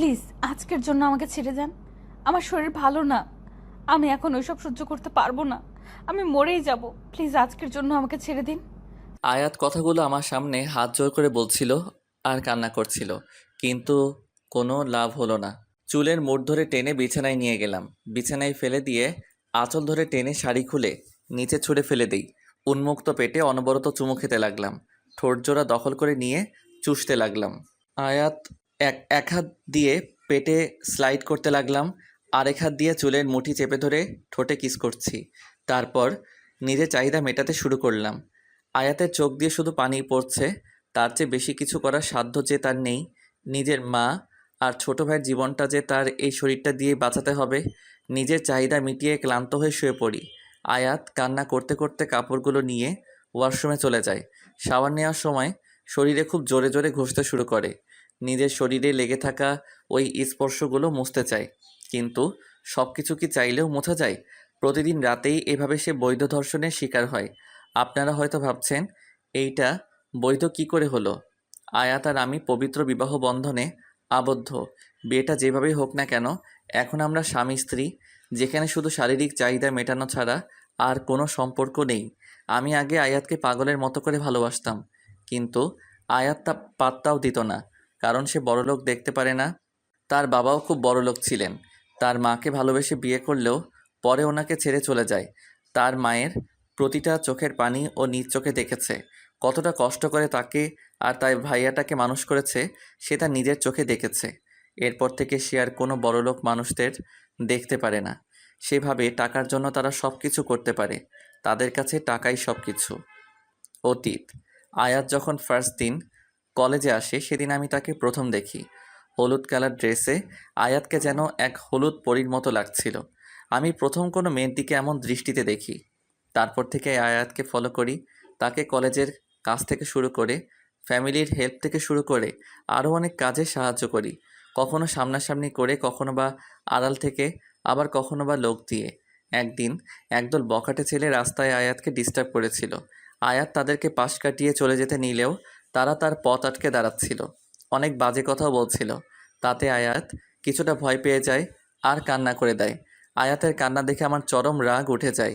Please, আজকের জন্য আমাকে ছেড়ে যান আমার শরীর ভালো না। আমি এখন ওইসব সহ্য করতে পারব না। আমি মরেই যাব। প্লিজ, আজকের জন্য আমাকে ছেড়ে দিন। আয়াত কথাগুলো আমার সামনে হাত জোর করে বলছিল আর কান্না করছিল। কিন্তু কোনো লাভ হলো না। চুলের মুঠ ধরে টেনে বিছানায় নিয়ে গেলাম। বিছানায় ফেলে দিয়ে আঁচল ধরে টেনে শাড়ি খুলে নিচে ছুঁড়ে ফেলে দিই। উন্মুক্ত পেটে অনবরত চুমু খেতে লাগলাম। ঠোঁটজোড়া দখল করে নিয়ে চুষতে লাগলাম। আয়াত এক এক হাত দিয়ে পেটে স্লাইড করতে লাগলাম, আরেক হাত দিয়ে চুলের মুঠি চেপে ধরে ঠোঁটে কিস করছি। তারপর নিজের চাহিদা মেটাতে শুরু করলাম। আয়াতের চোখ দিয়ে শুধু পানি পড়ছে, তার চেয়ে বেশি কিছু করার সাধ্য যে তার নেই। নিজের মা আর ছোট ভাইয়ের জীবনটা যে তার এই শরীরটা দিয়ে বাঁচাতে হবে, নিজের চাহিদা মিটিয়ে ক্লান্ত হয়ে শুয়ে পড়ি। আয়াত কান্না করতে করতে কাপড়গুলো নিয়ে ওয়াশরুমে চলে যায়। শাওয়ার নেওয়ার সময় শরীরে খুব জোরে জোরে ঘষতে শুরু করে। নিজের শরীরে লেগে থাকা ওই স্পর্শগুলো মুছতে চায়। কিন্তু সব কিছু কি চাইলেও মোছা যায়? প্রতিদিন রাতেই এভাবে সে বৈধ ধর্ষণের শিকার হয়। আপনারা হয়তো ভাবছেন, এইটা বৈধ কি করে হলো? আয়াত আর আমি পবিত্র বিবাহ বন্ধনে আবদ্ধ। বিয়েটা যেভাবেই হোক না কেন, এখন আমরা স্বামী, স্ত্রী, যেখানে শুধু শারীরিক চাহিদা মেটানো ছাড়া আর কোনো সম্পর্ক নেই। আমি আগে আয়াতকে পাগলের মতো করে ভালোবাসতাম, কিন্তু আয়াত তা পাত্তাও দিত না। কারণ সে বড়লোক দেখতে পারে না। তার বাবাও খুব বড়লোক ছিলেন। তার মাকে ভালোবেসে বিয়ে করলেও পরে ওনাকে ছেড়ে চলে যায়। তার মায়ের প্রতিটা চোখের পানি ও নিজ চোখে দেখেছে। কতটা কষ্ট করে তাকে আর তাই ভাইয়াটাকে মানুষ করেছে, সে তার নিজের চোখে দেখেছে। এরপর থেকে সে আর কোনো বড়লোক মানুষদের দেখতে পারে না। সেভাবে টাকার জন্য তারা সব কিছু করতে পারে। তাদের কাছে টাকাই সব কিছু অতীত। আয়াত যখন ফার্স্ট দিন কলেজে আসে, সেদিন আমি তাকে প্রথম দেখি। হলুদ কালার ড্রেসে আয়াতকে যেন এক হলুদ পরীর মতো লাগছিল। আমি প্রথম কোনো মেয়ের দিকে এমন দৃষ্টিতে দেখি। তারপর থেকে আয়াতকে ফলো করি, তাকে কলেজের কাজ থেকে শুরু করে, ফ্যামিলির হেল্প থেকে শুরু করে আরও অনেক কাজে সাহায্য করি। কখনো সামনাসামনি করে, কখনো বা আড়াল থেকে, আবার কখনো বা লোক দিয়ে। একদিন একদল বখাটে ছেলে রাস্তায় আয়াতকে ডিস্টার্ব করেছিল। আয়াত তাদেরকে পাশ কাটিয়ে চলে যেতে নিলেও তারা তার পথ আটকে দাঁড়াচ্ছিল। অনেক বাজে কথাও বলছিল। তাতে আয়াত কিছুটা ভয় পেয়ে যায়, আর কান্না করে দেয়। আয়াতের কান্না দেখে আমার চরম রাগ উঠে যায়।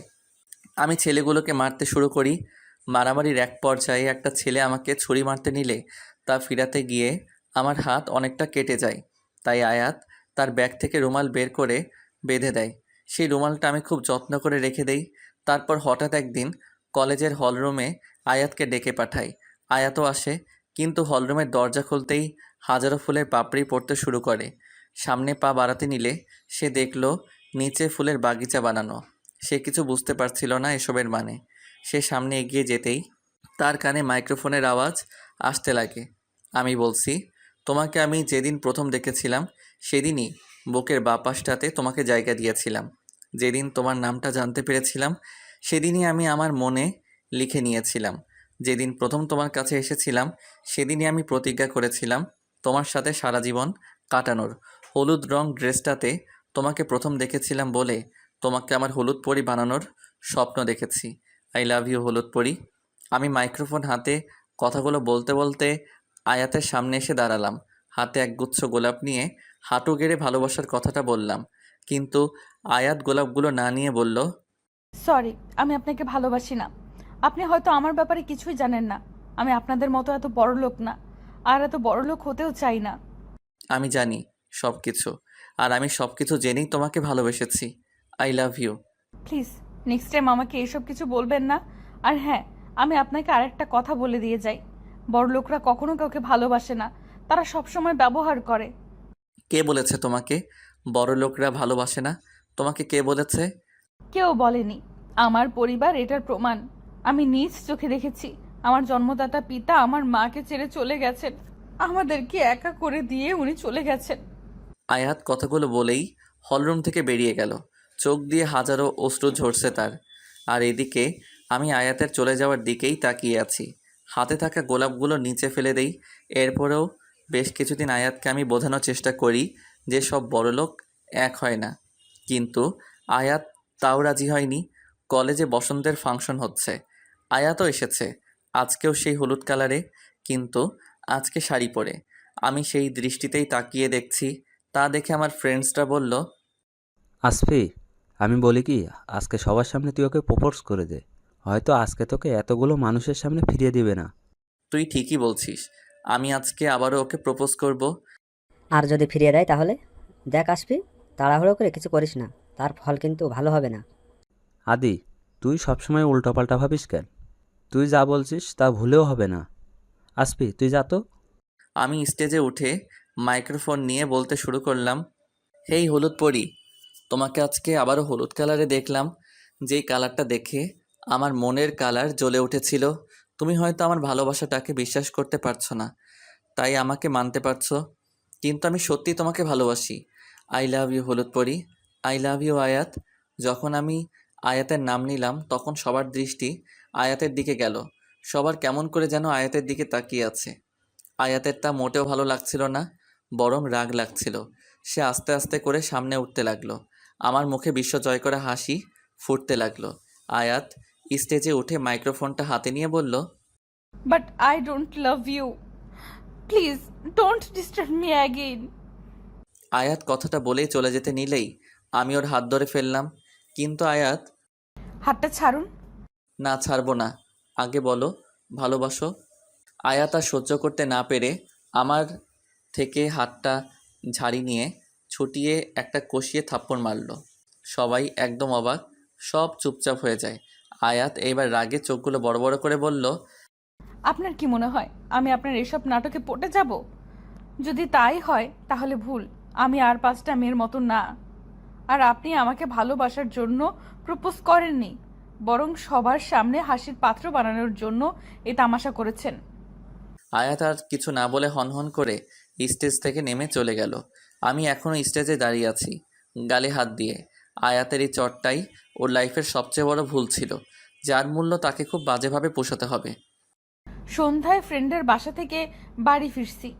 আমি ছেলেগুলোকে মারতে শুরু করি। মারামারির এক পর্যায়ে একটা ছেলে আমাকে ছুরি মারতে নিলে তা ফিরাতে গিয়ে আমার হাত অনেকটা কেটে যায়। তাই আয়াত তার ব্যাগ থেকে রুমাল বের করে বেঁধে দেয়। সেই রুমালটা আমি খুব যত্ন করে রেখে দেই। তারপর হঠাৎ একদিন কলেজের হলরুমে আয়াতকে ডেকে পাঠাই। আয়াতও আসে, কিন্তু হলরুমের দরজা খুলতেই হাজারো ফুলের পাপড়ি পড়তে শুরু করে। সামনে পা বাড়াতে নিলে সে দেখল নিচে ফুলের বাগিচা বানানো। সে কিছু বুঝতে পারছিল না এসবের মানে। সে সামনে এগিয়ে যেতেই তার কানে মাইক্রোফোনের আওয়াজ আসতে লাগে। আমি বলছি, তোমাকে আমি যেদিন প্রথম দেখেছিলাম, সেদিনই বুকের বাপাসটাতে তোমাকে জায়গা দিয়েছিলাম। যেদিন তোমার নামটা জানতে পেরেছিলাম, সেদিনই আমি আমার মনে লিখে নিয়েছিলাম। যেদিন প্রথম তোমার কাছে এসেছিলাম, সেদিনই আমি প্রতিজ্ঞা করেছিলাম তোমার সাথে সারা জীবন কাটানোর। হলুদ রং ড্রেসটাতে তোমাকে প্রথম দেখেছিলাম বলে তোমাকে আমার হলুদ পরি বানানোর স্বপ্ন দেখেছি। আই লাভ ইউ, হলুদ পরি। আমি মাইক্রোফোন হাতে কথাগুলো বলতে বলতে আয়াতের সামনে এসে দাঁড়ালাম। হাতে একগুচ্ছ গোলাপ নিয়ে হাঁটু গেড়ে ভালোবাসার কথাটা বললাম। কিন্তু আয়াত গোলাপগুলো না নিয়ে বলল, সরি, আমি আপনাকে ভালোবাসি না। আপনি হয়তো আমার ব্যাপারে কিছুই জানেন না। আমি আপনাদের মতো এত বড় লোক না আর এত বড় লোক হতেও চাই না। আমি জানি সব কিছু আর আমি সব কিছু জেনেই তোমাকে ভালোবেসেছি। I love you please next time আমাকে এসব কিছু বলবেন না। আর হ্যাঁ আমি আপনাকে আরেকটা কথা বলে দিয়ে যাই। বড় লোকরা কখনো কাউকে ভালোবাসে না তারা সবসময় ব্যবহার করে। কে বলেছে তোমাকে? বড় লোকরা ভালোবাসে না? তোমাকে কে বলেছে? কেউ বলেনি। আমার পরিবার এটার প্রমাণ। আমি নিজ চোখে দেখেছি। আমার জন্মদাতা পিতা আমার মাকে ছেড়ে চলে গেছেন। আমাদেরকে একা করে দিয়ে উনি চলে গেছেন। আয়াত কথাগুলো বলেই হলরুম থেকে বেরিয়ে গেল। চোখ দিয়ে হাজারো অশ্রু ঝরছে তার। আর এদিকে আমি আয়াতের চলে যাওয়ার দিকেই তাকিয়ে আছি। হাতে থাকা গোলাপগুলো নিচে ফেলে দেই। এরপরেও বেশ কিছুদিন আয়াতকে আমি বোঝানোর চেষ্টা করি যে সব বড়লোক এক হয় না। কিন্তু আয়াত তাও রাজি হয়নি। কলেজে বসন্তের ফাংশন হচ্ছে। আয়াতও এসেছে আজকেও সেই হলুদ কালারে কিন্তু আজকে শাড়ি পরে। আমি সেই দৃষ্টিতেই তাকিয়ে দেখছি তা দেখে আমার ফ্রেন্ডসরা বলল আসফি আমি বলি কি আজকে সবার সামনে তুই ওকে প্রপোজ করে দে। হয়তো আজকে তোকে এতগুলো মানুষের সামনে ফিরিয়ে দিবে না। তুই ঠিকই বলছিস আমি আজকে আবারও ওকে প্রপোজ করব। আর যদি ফিরিয়ে দেয় তাহলে? দেখ আসবি তাড়াহুড়ো করে কিছু করিস না তার ফল কিন্তু ভালো হবে না। আদি তুই সবসময় উল্টোপাল্টা ভাবিস কেন? তুই যা বলছিস তা ভুলেও হবে না। আসবি তুই যা তো। আমি স্টেজে উঠে মাইক্রোফোন নিয়ে বলতে শুরু করলাম, হেই, হলুদ পরি, তোমাকে আজকে আবারও হলুদ কালারে দেখলাম। যেই কালারটা দেখে আমার মনের কালার জ্বলে উঠেছিল। তুমি হয়তো আমার ভালোবাসাটাকে বিশ্বাস করতে পারছ না, তাই আমাকে মানতে পারছ। কিন্তু আমি সত্যি তোমাকে ভালোবাসি। আই লাভ ইউ, হলুদ পরি। আই লাভ ইউ, আয়াত। যখন আমি আয়াতের নাম নিলাম, তখন সবার দৃষ্টি আয়াতের দিকে গেল। সবার কেমন করে যেন আয়াতের দিকে তাকিয়ে আছে। আয়াতের তা মোটেও ভালো লাগছিল না বরং রাগ লাগছিল। সে আস্তে আস্তে করে সামনে উঠতে লাগল। আমার মুখে বিশ্ব জয় করা হাসি ফুটতে লাগল। আয়াত স্টেজে উঠে মাইক্রোফোনটা হাতে নিয়ে বলল but I don't love you please don't disturb me again Ayat কথাটা বলেই চলে যেতে নিলেই আমি ওর হাত ধরে ফেললাম। কিন্তু আয়াত হাতটা ছাড়ুন। না ছাড়বো না। আগে বলো, ভালোবাসো। আয়াত আর সহ্য করতে না পেরে আমার থেকে হাতটা ঝাড়ি নিয়ে ছুটিয়ে একটা কষিয়ে থাপ্পড় মারলো। সবাই একদম অবাক, সব চুপচাপ হয়ে যায়। আয়াত এইবার রাগে চোখগুলো বড় বড় করে বলল, আপনার কি মনে হয় আমি আপনার এসব নাটকে পটে যাব? যদি তাই হয়, তাহলে ভুল। আমি আর পাঁচটা মেয়ের মতো না। আর আপনি আমাকে ভালোবাসার জন্য প্রপোজ করেননি। বরং সবার সামনে হাসির পাত্র বানানোর জন্য এই তামাশা করেছেন। আয়াত আর কিছু না বলে হনহন করে স্টেজ থেকে নেমে চলে গেল। আমি এখনও স্টেজে দাঁড়িয়ে আছি গালে হাত দিয়ে। আয়াতের এই চটটাই ওর লাইফের সবচেয়ে বড় ভুল ছিল যার মূল্য তাকে খুব বাজেভাবে পোষাতে হবে। সন্ধ্যায় ফ্রেন্ডের বাসা থেকে বাড়ি ফিরছি।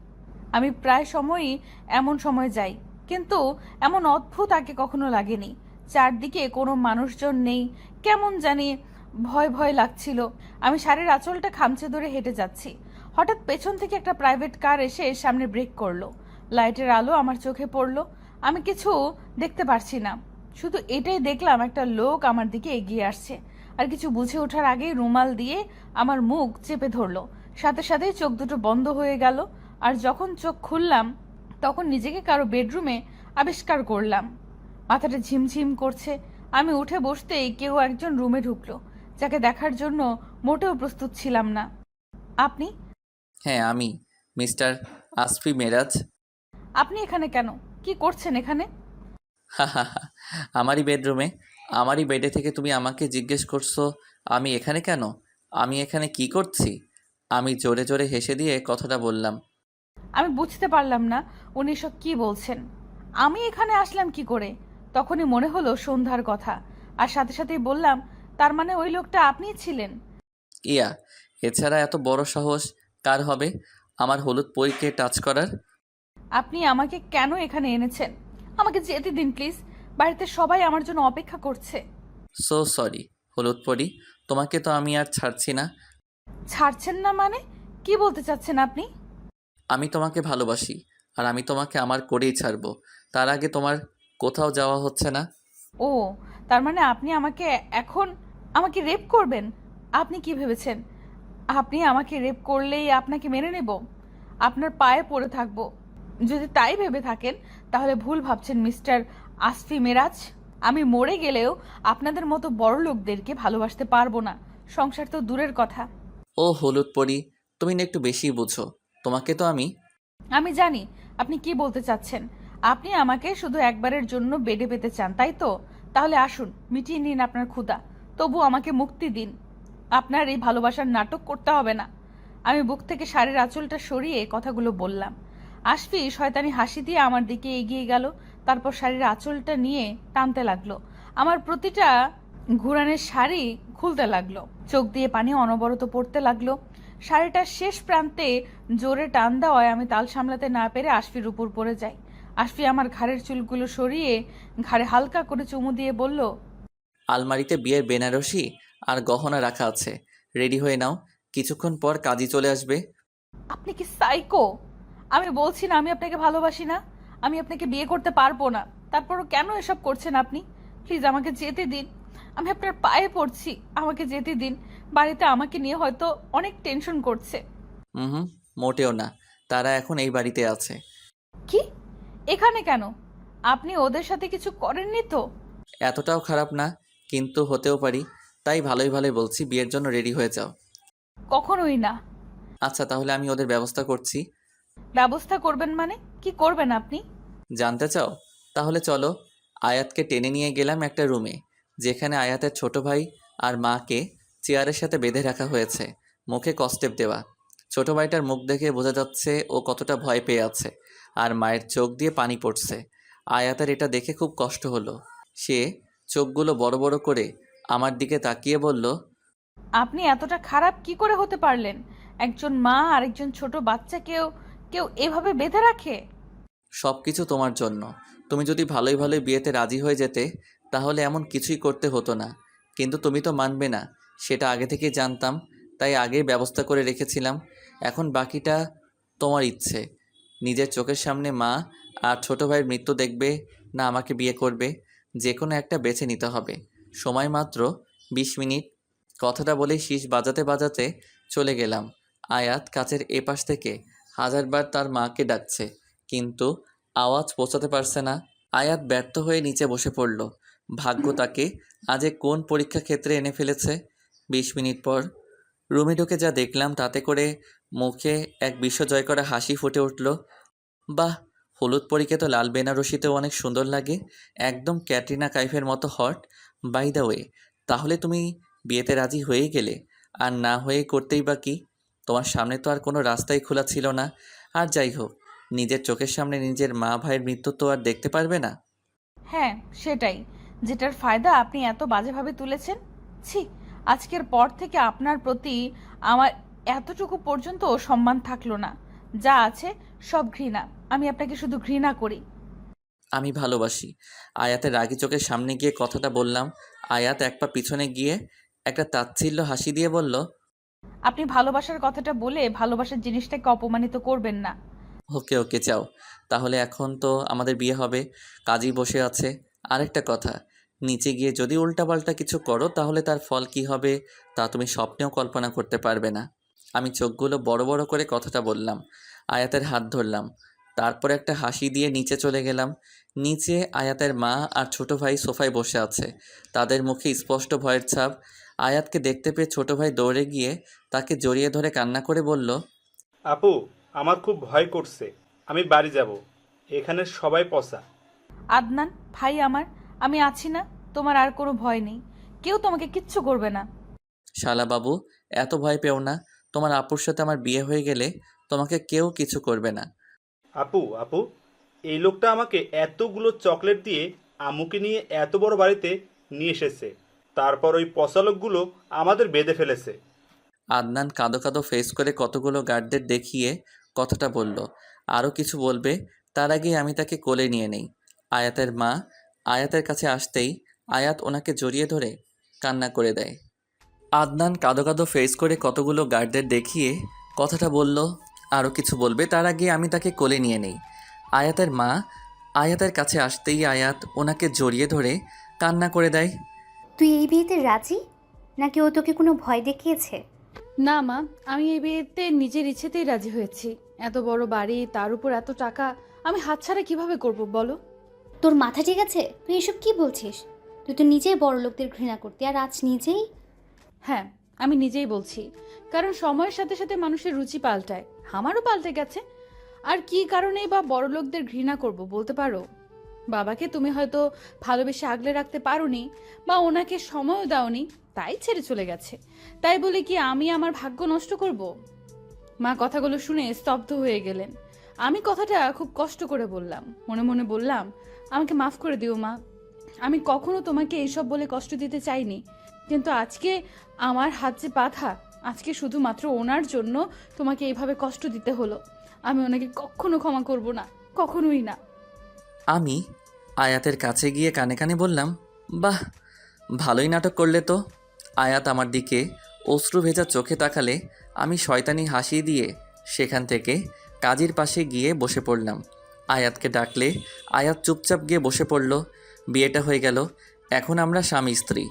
আমি প্রায় সময়ই এমন সময় যাই কিন্তু এমন অদ্ভুত আগে কখনো লাগেনি। চারদিকে কোনো মানুষজন নেই। কেমন জানি ভয় ভয় লাগছিল। আমি শাড়ির আঁচলটা খামচে ধরে হেঁটে যাচ্ছি। হঠাৎ পেছন থেকে একটা প্রাইভেট কার এসে সামনে ব্রেক করল। লাইটের আলো আমার চোখে পড়ল। আমি কিছু দেখতে পারছি না। শুধু এটাই দেখলাম, একটা লোক আমার দিকে এগিয়ে আসছে। আর কিছু বুঝে ওঠার আগেই রুমাল দিয়ে আমার মুখ চেপে ধরলো। সাথে সাথেই চোখ দুটো বন্ধ হয়ে গেল। আর যখন চোখ খুললাম, তখন নিজেকে কারও বেডরুমে আবিষ্কার করলাম। মাথাটা ঝিমঝিম করছে। আমি উঠে বসতেই কেউ একজন রুমে ঢুকলো যাকে দেখার জন্য মোটেও প্রস্তুত ছিলাম না। আপনি? হ্যাঁ আমি মিস্টার আসফি মেরাজ। আপনি এখানে কেন? কি করছেন এখানে? আমারই বেডরুমে আমারই বেডে থেকে তুমি আমাকে জিজ্ঞেস করছ আমি এখানে কেন? আমি এখানে কি করছি? আমি জোরে জোরে হেসে দিয়ে কথাটা বললাম। আমি বুঝতে পারলাম না উনি সব কি বলছেন। আমি এখানে আসলাম কি করে? তখনই মনে হলো সন্ধ্যার কথা। আর সাথে সাথেই বললাম তার মানে ওই লোকটা আপনিই ছিলেন? ইয়া এছাড়া এত বড় সাহস কার হবে? আমার হলুদ পরীকে টাচ করার? আপনি আমাকে কেন এখানে এনেছেন? আমাকে যেতে দিন প্লিজ। বাড়িতে সবাই আমার জন্য অপেক্ষা করছে। সো সরি হলুদ পরি। তোমাকে তো আমি আর ছাড়ছি না। ছাড়ছেন না মানে? কি বলতে চাচ্ছেন আপনি? আমি তোমাকে ভালোবাসি আর আমি তোমাকে আমার করেই ছাড়বো। তার আগে তোমার কোথাও যাওয়া হচ্ছে না। ও তার মানে আপনি আমাকে এখন আমাকে রেপ করবেন? আপনি কি ভেবেছেন? আপনি আমাকে রেপ করলেই আপনাকে মেনে নেব? আপনার পায়ে পড়ে থাকব। যদি তাই ভেবে থাকেন তাহলে ভুল ভাবছেন মিস্টার আসফি মেরাজ। আমি মরে গেলেও আপনাদের মতো বড় লোকদেরকে ভালোবাসতে পারব না। সংসার তো দূরের কথা। ও হলুদ পরি তুমি না একটু বেশি বুঝো। তোমাকে তো আমি আমি জানি আপনি কি বলতে চাচ্ছেন? আপনি আমাকে শুধু একবারের জন্য বেডে পেতে চান, তাই তো? তাহলে আসুন, মিটিয়ে নিন আপনার ক্ষুধা। তবু আমাকে মুক্তি দিন। আপনার এই ভালোবাসার নাটক করতে হবে না। আমি বুক থেকে শাড়ির আঁচলটা সরিয়ে কথাগুলো বললাম। আশফি শয়তানি হাসি দিয়ে আমার দিকে এগিয়ে গেল, তারপর শাড়ির আঁচলটা নিয়ে টানতে লাগল। আমার প্রতিটা ঘুরানের শাড়ি খুলতে লাগল। চোখ দিয়ে পানি অনবরত পড়তে লাগল। শাড়িটার শেষ প্রান্তে জোরে টান দেওয়ায় আমি তাল সামলাতে না পেরে আশফির উপর পড়ে যাই। আশফি আমার ঘাড়ের চুলগুলো সরিয়ে ঘাড়ে হালকা করে চুমু দিয়ে বলল আলমারিতে বিয়ের বেনারসি আর গহনা রাখা আছে। রেডি হয়ে নাও। কিছুক্ষণ পর কাজী চলে আসবে। আপনি কি সাইকো? আমি বলছি না আমি আপনাকে ভালোবাসি না। আমি আপনাকে বিয়ে করতে পারব না। তারপরও কেন এসব করছেন আপনি? প্লিজ আমাকে যেতে দিন। আমি আপনার পায়ে পড়ছি। আমাকে যেতে দিন। বাড়িতে আমাকে নিয়ে হয়তো অনেক টেনশন করছে। হুম মোটেও না। তারা এখন এই বাড়িতে আছে। কি? এখানে কেন? আপনি ওদের সাথে কিছু করেননি তো? এতটাও খারাপ না কিন্তু হতেও পারি। তাই ভালোই ভালোই বলছি বিয়ের জন্য রেডি হয়ে যাও। কখনোই না। আচ্ছা তাহলে আমি ওদের ব্যবস্থা করছি। ব্যবস্থা করবেন মানে? কি করবেন আপনি? জানতে চাও? তাহলে চলো আয়াতকে টেনে নিয়ে গেলাম একটা রুমে যেখানে আয়াতের ছোট ভাই আর মাকে চেয়ারের সাথে বেঁধে রাখা হয়েছে মুখে কস্টেপ দেওয়া। ছোট ভাইটার মুখ দেখে বোঝা যাচ্ছে ও কতটা ভয় পেয়ে আছে। আর মায়ের চোখ দিয়ে পানি পড়ছে। আয়াতের এটা দেখে খুব কষ্ট হলো। সে চোখগুলো বড় বড় করে আমার দিকে তাকিয়ে বলল আপনি এতটা খারাপ কি করে হতে পারলেন? একজন মা আর একজন ছোট বাচ্চাকেও কেউ এভাবে বেঁধে রাখে? সব কিছু তোমার জন্য। তুমি যদি ভালোই ভালোই বিয়েতে রাজি হয়ে যেতে তাহলে এমন কিছুই করতে হতো না। কিন্তু তুমি তো মানবে না। সেটা আগে থেকেই জানতাম তাই আগেই ব্যবস্থা করে রেখেছিলাম। এখন বাকিটা তোমার ইচ্ছে। নিজের চোখের সামনে মা আর ছোট ভাইয়ের মৃত্যু দেখবে না আমাকে বিয়ে করবে যে কোনো একটা বেছে নিতে হবে। সময় মাত্র বিশ মিনিট। কথাটা বলেই শীষ বাজাতে বাজাতে চলে গেলাম। আয়াত কাচের এপাশ থেকে হাজারবার তার মাকে ডাকছে, কিন্তু আওয়াজ পৌঁছাতে পারছে না। আয়াত ব্যর্থ হয়ে নিচে বসে পড়ল। ভাগ্য তাকে আজে কোন পরীক্ষা ক্ষেত্রে এনে ফেলেছে? বিশ মিনিট পর রুমে ঢুকে যা দেখলাম তাতে করে মুখে এক বিশ্ব জয় করা হাসি ফুটে উঠল। বাহ, হলুদ পরীকে তো লাল বেনারসিতেও অনেক সুন্দর লাগে। একদম ক্যাটরিনা কাইফের মতো হট। বাই দ্য ওয়ে, তাহলে তুমি বিয়েতে রাজি হয়েই গেলে। আর না হয়ে করতেই বা কি? তোমার সামনে তো আর কোনো রাস্তাই খোলা ছিল না। আর যাই হোক, নিজের চোখের সামনে নিজের মা ভাইয়ের মৃত্যু তো আর দেখতে পারবে না। হ্যাঁ সেটাই। যেটার ফায়দা আপনি এত বাজেভাবে তুলেছেন, ছি, আজকের পর থেকে আপনার প্রতি আমার এতটুকু পর্যন্ত সম্মান থাকল না। যা আছে সব ঘৃণা। আমি আপনাকে শুধু ঘৃণা করি। আমি ভালোবাসি। আয়াতের রাগি চোখের সামনে গিয়ে কথাটা বললাম। আয়াত এক পা পিছনে গিয়ে একটা তাচ্ছিল্য হাসি দিয়ে বলল আপনি ভালোবাসার কথাটা বলে ভালোবাসার জিনিসটাকে অপমানিত করবেন না। ওকে ওকে চাও। তাহলে এখন তো আমাদের বিয়ে হবে। কাজই বসে আছে। আরেকটা কথা নিচে গিয়ে যদি উল্টাপাল্টা কিছু করো তাহলে তার ফল কি হবে তা তুমি স্বপ্নেও কল্পনা করতে পারবে না। আমি চোখগুলো বড় বড় করে কথাটা বললাম। আয়াতের হাত ধরলাম। তারপর একটা হাসি দিয়ে নিচে চলে গেলাম। নিচে আয়াতের মা আর ছোট ভাই সোফায় বসে আছে। তাদের মুখে স্পষ্ট ভয়ের ছাপ। আয়াতকে দেখতে পেয়ে ছোট ভাই দৌড়ে গিয়ে তাকে জড়িয়ে ধরে কান্না করে বলল আপু আমার খুব ভয় করছে। আমি বাড়ি যাব। এখানে সবাই পচা। আদনান ভাই আমার আমি আছি না। তোমার আর কোনো ভয় নেই। কেউ তোমাকে কিচ্ছু করবে না। শালা বাবু এত ভয় পেও না। তোমার আপুর সাথে আমার বিয়ে হয়ে গেলে তোমাকে কেউ কিছু করবে না। আপু আপু এই লোকটা আমাকে এতগুলো চকলেট দিয়ে আমুকে নিয়ে এত বড় বাড়িতে নিয়ে এসেছে। তারপর ওই পচা লোকগুলো আমাদের বেঁধে ফেলেছে। আদনান কাঁদো কাঁদো ফেস করে কতগুলো গার্ডদের দেখিয়ে কথাটা বলল। আরও কিছু বলবে তার আগে আমি তাকে কোলে নিয়ে নেই। আয়াতের মা আয়াতের কাছে আসতেই আয়াত ওনাকে জড়িয়ে ধরে কান্না করে দেয়। আদনান কাঁদো কাঁদো ফেস করে কতগুলো গার্ডদের দেখিয়ে কথাটা বলল আরও কিছু বলবে? তার আগে আমি তাকে কোলে নিয়ে নেই। আয়াতের মা আয়াতের কাছে আসতেই আয়াত ওনাকে জড়িয়ে ধরে কান্না করে দেয়। তুই এই বিয়েতে রাজি? নাকি ও তোকে কোনো ভয় দেখিয়েছে? না মা আমি এই বিয়েতে নিজের ইচ্ছেতেই রাজি হয়েছি। এত বড় বাড়ি তার উপর এত টাকা আমি হাতছাড়া কীভাবে করব বলো? তোর মাথা ঠিক আছে? তুই এসব কি বলছিস? তুই তো নিজেই বড় লোকদের ঘৃণা করতি আর আজ নিজেই হ্যাঁ আমি নিজেই বলছি। কারণ সময়ের সাথে সাথে মানুষের রুচি পাল্টায়। আমারও পাল্টে গেছে। আর কি কারণে বা বড় লোকদের ঘৃণা করব বলতে পারো? বাবাকে তুমি হয়তো ভালোবেসে আগলে রাখতে পারোনি বা ওনাকে সময়ও দাওনি, তাই ছেড়ে চলে গেছে। তাই বলে কি আমি আমার ভাগ্য নষ্ট করব? মা কথাগুলো শুনে স্তব্ধ হয়ে গেলেন। আমি কথাটা খুব কষ্ট করে বললাম। মনে মনে বললাম, আমাকে মাফ করে দিও মা। আমি কখনো তোমাকে এইসব বলে কষ্ট দিতে চাইনি। কিন্তু আজকে আমার হাত যে বাঁধা, আজকে শুধুমাত্র ওনার জন্য তোমাকে এইভাবে কষ্ট দিতে হলো। আমি ওনাকে কখনো ক্ষমা করব না, কখনোই না। আমি আয়াতের কাছে গিয়ে কানে কানে বললাম, বাহ, ভালোই নাটক করলে তো। আয়াত আমার দিকে অশ্রু ভেজা চোখে তাকালে আমি শয়তানি হাসি দিয়ে সেখান থেকে কাজীর পাশে গিয়ে বসে পড়লাম। আয়াতকে ডাকলে আয়াত চুপচাপ গিয়ে বসে পড়ল, বিয়েটা হয়ে গেল, এখন আমরা স্বামী স্ত্রী।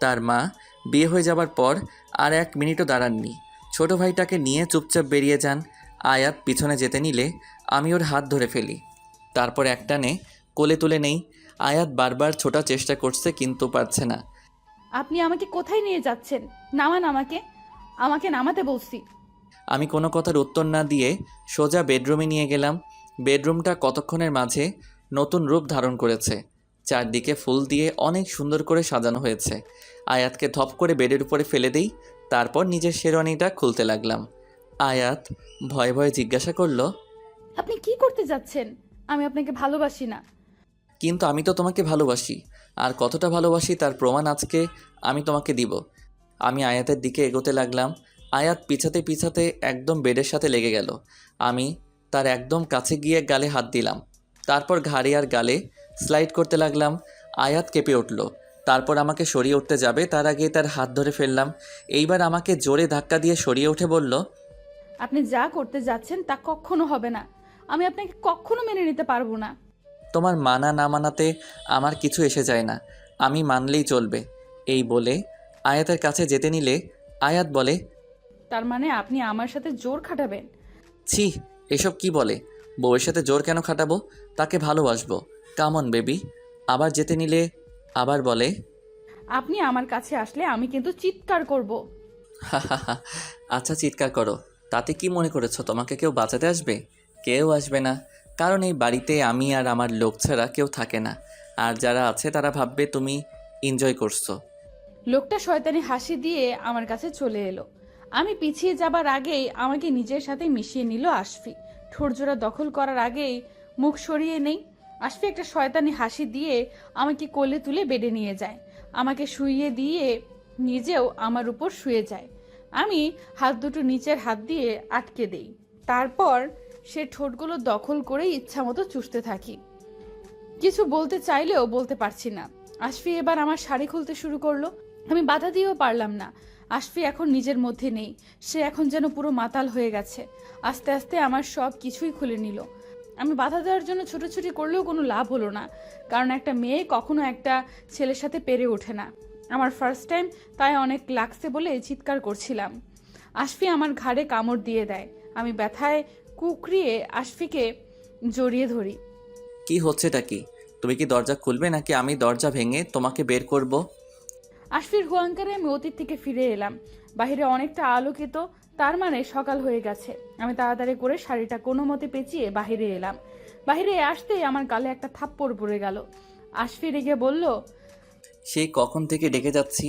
তার মা বিয়ে হয়ে যাবার পর আর এক মিনিটও দাঁড়াননি। ছোট ভাইটাকে নিয়ে চুপচাপ বেরিয়ে যান। আয়াত পিছনে যেতে নিলে আমি ওর হাত ধরে ফেলি। তারপর একটানে কোলে তুলে নেই। আয়াত বারবার ছোটার চেষ্টা করছে কিন্তু পারছে না। আপনি আমাকে কোথায় নিয়ে যাচ্ছেন? নামান আমাকে। আমাকে নামাতে বলছি। আমি কোনো কথার উত্তর না দিয়ে সোজা বেডরুমে নিয়ে গেলাম। বেডরুমটা কতক্ষণের মাঝে নতুন রূপ ধারণ করেছে। চারদিকে ফুল দিয়ে অনেক সুন্দর করে সাজানো হয়েছে। আয়াতকে ধপ করে বেডের উপরে ফেলে দেই তারপর নিজের শেরওয়ানিটা খুলতে লাগলাম। আয়াত ভয়ে ভয়ে জিজ্ঞাসা করল আপনি কি করতে যাচ্ছেন? আমি আপনাকে ভালোবাসি না। কিন্তু আমি তো তোমাকে ভালোবাসি আর কতটা ভালোবাসি তার প্রমাণ আজকে আমি তোমাকে দিব। আমি আয়াতের দিকে এগোতে লাগলাম আয়াত পিছাতে পিছাতে একদম বেডের সাথে লেগে গেল। আমি তার একদম কাছে গিয়ে গালে হাত দিলাম। তারপর ঘাড়ে আর গালে স্লাইড করতে লাগলাম আয়াত কেঁপে উঠল। তারপর আমাকে সরিয়ে উঠতে যাবে তার আগে তার হাত ধরে ফেললাম। এইবার আমাকে জোরে ধাক্কা দিয়ে সরিয়ে উঠে বলল আপনি যা করতে যাচ্ছেন তা কখনো হবে না। আমি আপনাকে কখনো মেনে নিতে পারব না। তোমার মানা না মানাতে আমার কিছু এসে যায় না। আমি মানলেই চলবে। এই বলে আয়াতের কাছে যেতে নিলে আয়াত বলে তার মানে আপনি আমার সাথে জোর খাটাবেন? ছি এসব কি বলে? বউয়ের সাথে জোর কেন খাটাবো? তাকে ভালোবাসবো। Come on baby. আবার যেতে নিলে আবার বলে আপনি আমার কাছে আসলে আমি কিন্তু চিৎকার করব। আচ্ছা চিৎকার করো। তাতে কি মনে করেছ তোমাকে কেউ বাঁচাতে আসবে? কেউ আসবে না কারণ এই বাড়িতে আমি আর আমার লোক ছাড়া কেউ থাকে না। আর যারা আছে তারা ভাববে তুমি এনজয় করছ। লোকটা শয়তানি হাসি দিয়ে আমার কাছে চলে এলো। আমি পিছিয়ে যাবার আগেই আমাকে নিজের সাথে মিশিয়ে নিল আশফি। ঠোরজোড়া দখল করার আগেই মুখ সরিয়ে নেই। আশফি একটা শয়তানি হাসি দিয়ে আমাকে কোলে তুলে বেডে নিয়ে যায়। আমাকে শুইয়ে দিয়ে নিজেও আমার উপর শুয়ে যায়। আমি হাত দুটো নিচের হাত দিয়ে আটকে দেই। তারপর সে ঠোঁটগুলো দখল করে ইচ্ছা মতো চুষতে থাকি। কিছু বলতে চাইলেও বলতে পারছি না। আশফি এবার আমার শাড়ি খুলতে শুরু করল। আমি বাধা দিয়েও পারলাম না। আশফি এখন নিজের মধ্যে নেই। সে এখন যেন পুরো মাতাল হয়ে গেছে। আস্তে আস্তে আমার সব কিছুই খুলে নিল। আমি বাধা দেওয়ার জন্য ছোটাছুটি করলেও কোনো লাভ হলো না। কারণ একটা মেয়ে কখনো একটা ছেলের সাথে পেরে ওঠে না। আমার ফার্স্ট টাইম তাই অনেক লাগছে বলে চিৎকার করছিলাম। আশফি আমার ঘাড়ে কামড় দিয়ে দেয়। আমি ব্যথায় কুকরিয়ে আশফিকে জড়িয়ে ধরি। কি হচ্ছেটা কি? তুমি কি দরজা খুলবে নাকি আমি দরজা ভেঙে তোমাকে বের করব? আশফির হুয়াঙ্কারে আমি অতীত থেকে ফিরে এলাম। বাইরে অনেকটা আলোকিত তার মানে সকাল হয়ে গেছে। আমি তাড়াতাড়ি করে শাড়িটা কোনো মতে পেঁচিয়ে বাইরে এলাম। বাইরে আসতেই আমার গালে একটা থাপ্পড় পড়ে গেল। আশফি রেগে বলল সেই কখন থেকে ডেকে যাচ্ছি?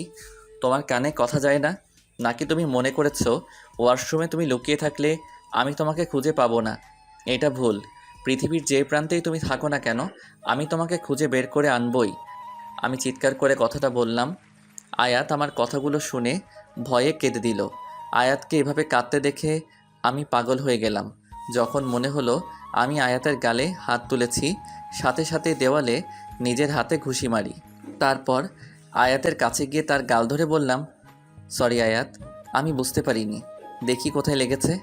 তোমার কানে কথা যায় না? নাকি তুমি মনে করেছ, ওয়াশরুমে তুমি লুকিয়ে থাকলে আমি তোমাকে খুঁজে পাবো না? এটা ভুল। পৃথিবীর যে প্রান্তেই তুমি থাকো না কেন, আমি তোমাকে খুঁজে বের করে আনবই। আমি চিৎকার করে কথাটা বললাম। আয়াত আমার কথাগুলো শুনে ভয়ে কেঁদে দিল। আয়াতকে এভাবে কাঁদতে দেখে আমি পাগল হয়ে গেলাম। যখন মনে হলো আমি আয়াতের গালে হাত তুলেছি, সাথে সাথে দেওয়ালে নিজের হাতে ঘুষি মারি। তারপর আয়াতের কাছে গিয়ে তার গাল ধরে বললাম, সরি আয়াত, আমি বুঝতে পারিনি। দেখি কোথায় লেগেছে।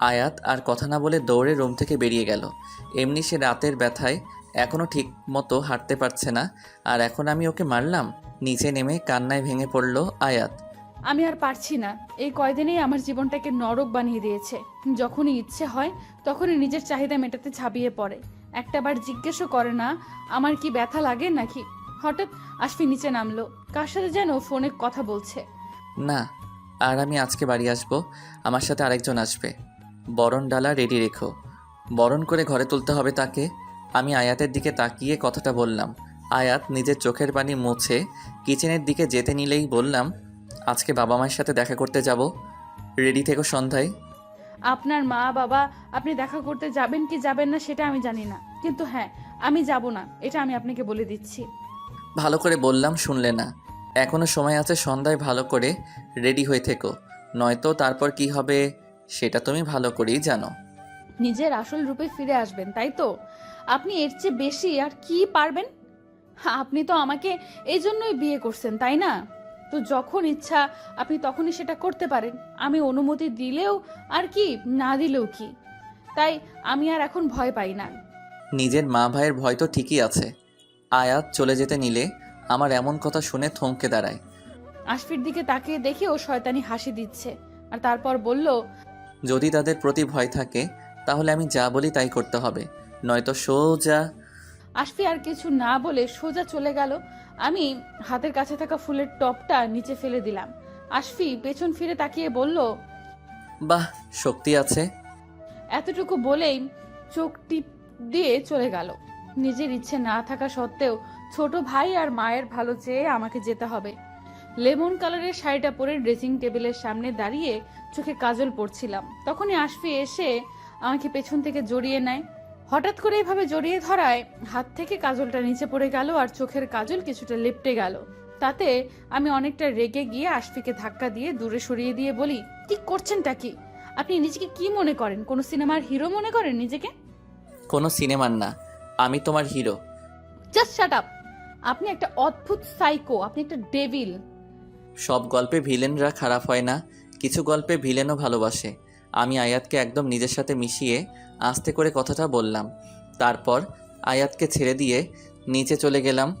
আয়াত আর কথা না বলে দৌড়ে রুম থেকে বেরিয়ে গেল। এমনি সে রাতের ব্যথায় এখনও ঠিক মতো হাঁটতে পারছে না, আর এখন আমি ওকে মারলাম। নিচে নেমে কান্নায় ভেঙে পড়ল আয়াত। আমি আর পারছি না। এই কয়দিনেই আমার জীবনটাকে নরক বানিয়ে দিয়েছে। যখনই ইচ্ছে হয়, তখনই নিজের চাহিদা মেটাতে ঝাঁপিয়ে পড়ে। একটাবার জিজ্ঞেসও করে না, আমার কি ব্যথা লাগে নাকি? হঠাৎ আশফি নিচে নামলো। কার সাথে যেন ফোনে কথা বলছে? না, আর আমি আজকে বাড়ি আসব। আমার সাথে আরেকজন আসবে। বরণ ডালা রেডি রেখো। বরণ করে ঘরে তুলতে হবে তাকে। আমি আয়াতের দিকে তাকিয়ে কথাটা বললাম। আয়াত নিজের চোখের পানি মুছে কিচেনের দিকে যেতে নিলেই বললাম আজকে বাবা মায়ের সাথে দেখা করতে যাব। রেডি থেকো সন্ধ্যায়। আপনার মা বাবা আপনি দেখা করতে যাবেন কি যাবেন না সেটা আমি জানি না। কিন্তু হ্যাঁ আমি যাব না এটা আমি আপনাকে বলে দিচ্ছি। ভালো করে বললাম শুনলে না। এখনও সময় আছে সন্ধ্যায় ভালো করে রেডি হয়ে থেকো। নয়তো তারপর কি হবে সেটা তুমি ভালো করেই জানো। নিজের আসল রূপে ফিরে আসবেন তাই তো? আপনি এর চেয়ে বেশি আর কি পারবেন? আপনি তো আমাকে এই জন্যই বিয়ে করছেন তাই না? তো যখন ইচ্ছা আপনি তখনই সেটা করতে পারেন। আমি অনুমতি দিলেও আর কি না দিলেও কি? তাই আমি আর এখন ভয় পাই না। নিজের মা ভাইয়ের ভয় তো ঠিকই আছে। আয়াত চলে যেতে নিলে আমার এমন কথা শুনে থমকে দাঁড়ায়। আশফির দিকে তাকিয়ে দেখে ও শয়তানি হাসি দিচ্ছে। আর তারপর বলল যদি তাদের প্রতি ভয় থাকে তাহলে আমি যা বলি তাই করতে হবে। নয়তো সোজা আশফি আর কিছু না বলে সোজা চলে গেল। আমি হাতের কাছে থাকা ফুলের টপটা নিচে ফেলে দিলাম। আশফি পেছন ফিরে তাকিয়ে বলল বাহ শক্তি আছে। এতটুকু বলেই চোখ টিপ দিয়ে চলে গেল। নিজের ইচ্ছে না থাকা সত্ত্বেও ছোট ভাই আর মায়ের ভালো চেয়ে আমাকে যেতে হবে। লেমন কালারের শাড়িটা পরে ড্রেসিং টেবিলের সামনে দাঁড়িয়ে চোখে কাজল পরছিলাম। তখনই আশফি এসে আমাকে পেছন থেকে জড়িয়ে নেয়। হঠাৎ করে এভাবে জড়িয়ে ধরায় হাত থেকে কাজলটা নিচে পড়ে গেল আর চোখের কাজল কিছুটা লেপটে গেল। তাতে আমি অনেকটা রেগে গিয়ে আশফিকে ধাক্কা দিয়ে দূরে সরিয়ে দিয়ে বলি কি করছেনটা কি? আপনি নিজেকে কি মনে করেন? কোন সিনেমার হিরো মনে করেন নিজেকে? কোনো সিনেমার না। আমি তোমার হিরো। জাস্ট শাট আপ আপনি একটা অদ্ভুত সাইকো আপনি একটা ডেভিল সব গল্পে ভিলেনরা খারাপ হয় না কিছু গল্পে ভিলেনও ভালোবাসে। আমি আয়াতকে একদম নিজের সাথে মিশিয়ে আস্তে করে কথাটা বললাম। তারপর আয়াতকে ছেড়ে দিয়ে নিচে চলে গেলাম।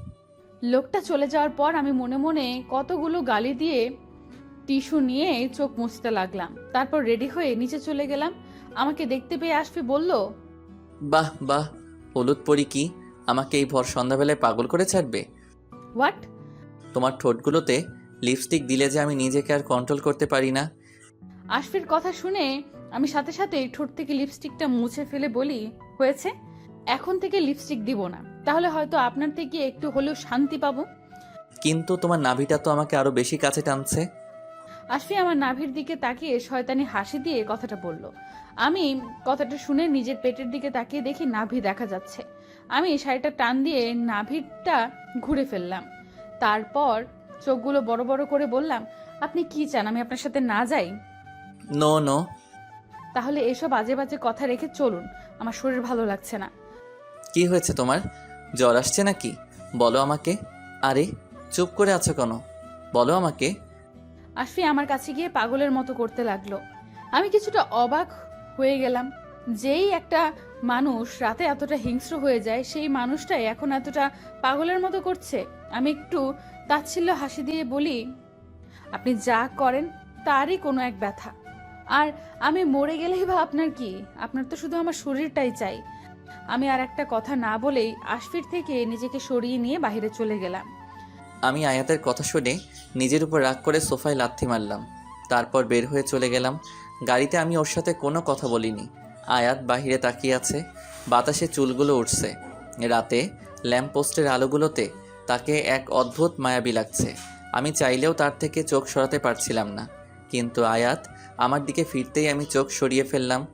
লোকটা চলে যাওয়ার পর আমি মনে মনে কতগুলো গালি দিয়ে টিস্যু নিয়ে চোখ মুছতে লাগলাম। তারপর রেডি হয়ে নিচে চলে গেলাম। আমাকে দেখতে পেয়ে আসফি বলল বাহ বাহ হলুদ পরি কি? আমাকে এই ভর সন্ধ্যাবেলায় পাগল করে ছাড়বে? হোয়াট? তোমার ঠোঁটগুলোতে লিপস্টিক দিলে যে আমি নিজেকে আর কন্ট্রোল করতে পারি না। আশফির কথা শুনে আমি সাথে সাথে ঠোঁট থেকে লিপস্টিকটা মুছে ফেলে বলি হয়েছে? এখন থেকে লিপস্টিক দিব না। তাহলে হয়তো আপনার থেকে একটু হলেও শান্তি পাবো? কিন্তু তোমার নাভিটা তো আমাকে আরও বেশি কাছে টানছে। আশফি আমার নাভির দিকে তাকিয়ে শয়তানি হাসি দিয়ে কথাটা বলল। আমি কথাটা শুনে নিজের পেটের দিকে তাকিয়ে দেখি নাভি দেখা যাচ্ছে। আমি শাড়িটা টান দিয়ে নাভিটা ঘুরে ফেললাম। তারপর চোখগুলো বড় বড় করে বললাম আপনি কি চান? আমি আপনার সাথে না যাই? নো নো তাহলে এসব বাজে বাজে কথা রেখে চলুন। আমার শরীর ভালো লাগছে না। কি হয়েছে তোমার? জ্বর আসছে নাকি? বলো আমাকে। আরে চুপ করে আছো কেন? বলো আমাকে। আশফি আমার কাছে গিয়ে পাগলের মতো করতে লাগল। আমি কিছুটা অবাক হয়ে গেলাম যেই একটা মানুষ রাতে এতটা হিংস্র হয়ে যায় সেই মানুষটাই এখন এতটা পাগলের মতো করছে। আমি একটু তাচ্ছিল্য হাসি দিয়ে বলি আপনি যা করেন তারই কোনো এক ব্যথা। আর আমি মরে গেলেই বা আপনার কি? আপনার তো শুধু আমার শরীরটাই চাই। আমি আর একটা কথা না বলেই আশফির থেকে নিজেকে সরিয়ে নিয়ে বাইরে চলে গেলাম। আমি আয়াতের কথা শুনে নিজের উপর রাগ করে সোফায় লাথি মারলাম। তারপর বের হয়ে চলে গেলাম। গাড়িতে আমি ওর সাথে কোনো কথা বলিনি। আয়াত বাহিরে তাকিয়ে আছে। বাতাসে চুলগুলো উঠছে। রাতে ল্যাম্পপোস্টের আলোগুলোতে তাকে এক অদ্ভুত মায়াবী লাগছে। আমি চাইলেও তার থেকে চোখ সরাতে পারছিলাম না। কিন্তু আয়াত আমার দিকে ফিরতেই আমি চোখ সরিয়ে ফেললাম।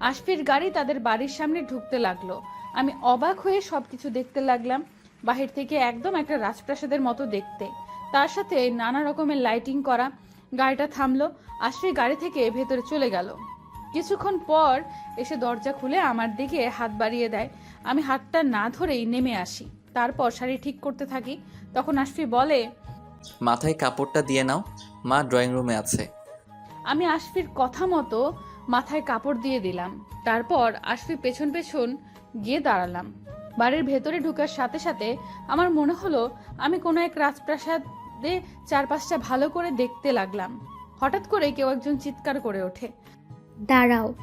আশফির গাড়ি তাদের বাড়ির সামনে ঢুকতে লাগল। আমি অবাক হয়ে সবকিছু দেখতে লাগলাম বাহির থেকে একদম একটা রাজপ্রাসাদের মতো দেখতে। তার সাথে নানা রকমের লাইটিং করা গাড়িটা থামলো আশফির গাড়ি থেকে ভেতরে চলে গেল। কিছুক্ষণ পর এসে দরজা খুলে আমার দিকে হাত বাড়িয়ে দেয়। আমি হাতটা না ধরেই নেমে আসি। তারপর শাড়ি ঠিক করতে থাকি। তখন আশফি বলে মাথায় কাপড়টা দিয়ে নাও। মা ড্রয়িং রুমে আছে। আমি আশফির কথা মতো মাথায় কাপড় দিয়ে দিলাম। তারপর আশফি পেছন পেছন গিয়ে দাঁড়ালাম। বাড়ির ভেতরে ঢুকার সাথে সাথে আমার মনে হলো আমি কোনো এক রাজপ্রাসাদে চারপাশটা ভালো করে দেখতে লাগলাম। হঠাৎ করে কেউ একজন চিৎকার করে ওঠে। দাঁড়াও।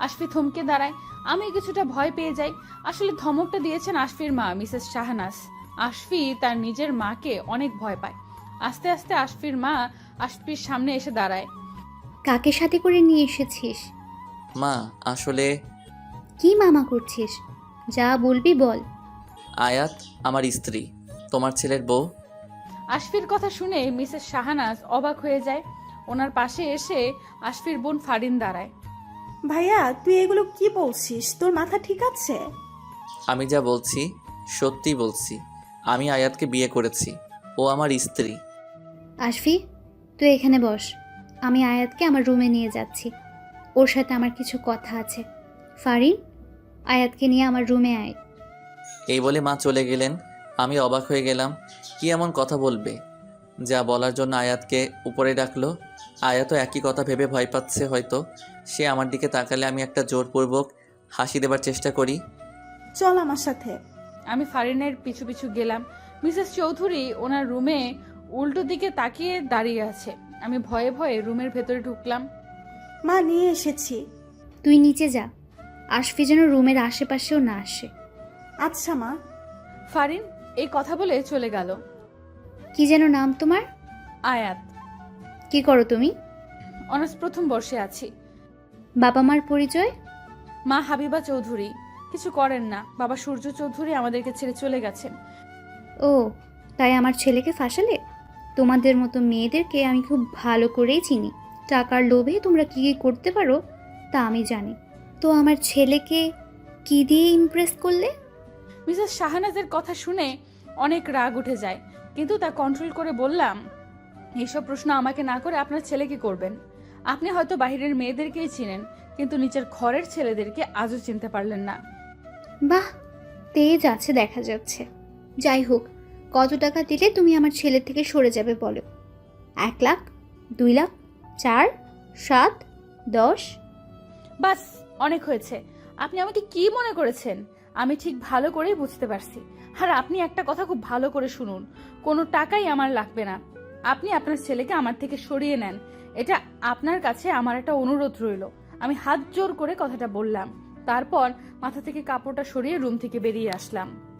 আশফি থমকে দাঁড়ায়। আমি কিছুটা ভয় পেয়ে যাই। আসলে ধমকটা দিয়েছেন আশফির মা মিসেস শাহনাস আশফি তার নিজের মাকে অনেক ভয় পায়। আস্তে আস্তে আশফির মা আশফির সামনে এসে দাঁড়ায়। কাকে সাথে করে নিয়ে এসেছিস? মা আসলে কি মামা করছিস? যা বলবি বল। আয়াত আমার স্ত্রী তোমার ছেলের বউ। আশফির কথা শুনে মিসেস শাহানাজ অবাক হয়ে যায়। ওনার পাশে এসে আশফির বোন ফারিন দাঁড়ায়। ভাইয়া তুই এগুলো কি বলছিস? তোর মাথা ঠিক আছে? আমি যা বলছি সত্যি বলছি। আমি আয়াতকে বিয়ে করেছি। ও আমার স্ত্রী। আশফি তুই এখানে বস। আমি আয়াতকে আমার রুমে নিয়ে যাচ্ছি। ওর সাথে আমার কিছু কথা আছে। ফারিন আয়াতকে নিয়ে আমার রুমে আয়। এই বলে মা চলে গেলেন। আমি অবাক হয়ে গেলাম কি এমন কথা বলবে? যা বলার জন্য আয়াতকে উপরে ডাকলো। আয়াতও একই কথা ভেবে ভয় পাচ্ছে হয়তো। সে আমার দিকে তাকালে আমি একটা জোরপূর্বক হাসি দেবার চেষ্টা করি। চল আমার সাথে। আমি ফারিনের পিছু পিছু গেলাম। মিসেস চৌধুরী ওনার রুমে উল্টো দিকে তাকিয়ে দাঁড়িয়ে আছে। আমি ভয়ে ভয়ে রুমের ভেতরে ঢুকলাম। মা নিয়ে এসেছি। তুই নিচে যা। আশফি যেন রুমের আশেপাশেও না আসে। আচ্ছা মা। ফারিন এই কথা বলে চলে গেল। কি যেন নাম তোমার? আয়াত। কি করো তুমি? অনার্স প্রথম বর্ষে আছি। বাবা মার পরিচয়? মা হাবিবা চৌধুরী। কিছু করেন না। বাবা সূর্য চৌধুরী আমাদেরকে ছেড়ে চলে গেছেন। ও তাই আমার ছেলেকে ফাঁসালে? তোমাদের মতো মেয়েদেরকে আমি খুব ভালো করেই চিনি। টাকার লোভে তোমরা কী কী করতে পারো তা আমি জানি। তো আমার ছেলেকে কি দিয়ে ইমপ্রেস করলে? মিসেস শাহানাজের কথা শুনে অনেক রাগ উঠে যায় কিন্তু তা কন্ট্রোল করে বললাম এইসব প্রশ্ন আমাকে না করে আপনার ছেলেকে করবেন? আপনি হয়তো বাইরের মেয়েদেরকেই চিনেন কিন্তু নিচের ঘরের ছেলেদেরকে আজও চিনতে পারলেন না। বাহ তেজ আছে দেখা যাচ্ছে। যাই হোক কত টাকা দিলে তুমি আমার ছেলে থেকে সরে যাবে বলো? এক লাখ, দুই লাখ, চার, সাত, দশ? বাস, অনেক হয়েছে। আপনি আমাকে কি মনে করেছেন? আমি ঠিক ভালো করেই বুঝতে পারছি। আর আপনি একটা কথা খুব ভালো করে শুনুন। কোনো টাকাই আমার লাগবে না। আপনি আপনার ছেলেকে আমার থেকে সরিয়ে নেন। এটা আপনার কাছে আমার একটা অনুরোধ রইল। আমি হাত জোর করে কথাটা বললাম। তারপর মাথা থেকে কাপড়টা সরিয়ে রুম থেকে বেরিয়ে আসলাম।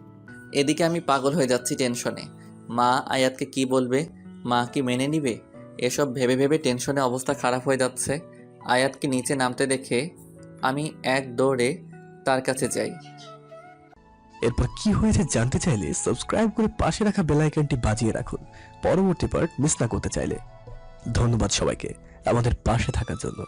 এদিকে আমি পাগল হয়ে যাচ্ছি টেনশনে। মা আয়াতকে কি বলবে? মা কি মেনে নিবে? এসব ভেবে ভেবে টেনশনে অবস্থা খারাপ হয়ে যাচ্ছে। আয়াতকে নিচে নামতে দেখে আমি এক দৌড়ে তার কাছে যাই। এরপর কি হয়েছে জানতে চাইলে সাবস্ক্রাইব করে পাশে রাখা বেল আইকনটি বাজিয়ে রাখুন। পরবর্তী পার্ট মিস না করতে চাইলে। ধন্যবাদ সবাইকে আমাদের পাশে থাকার জন্য।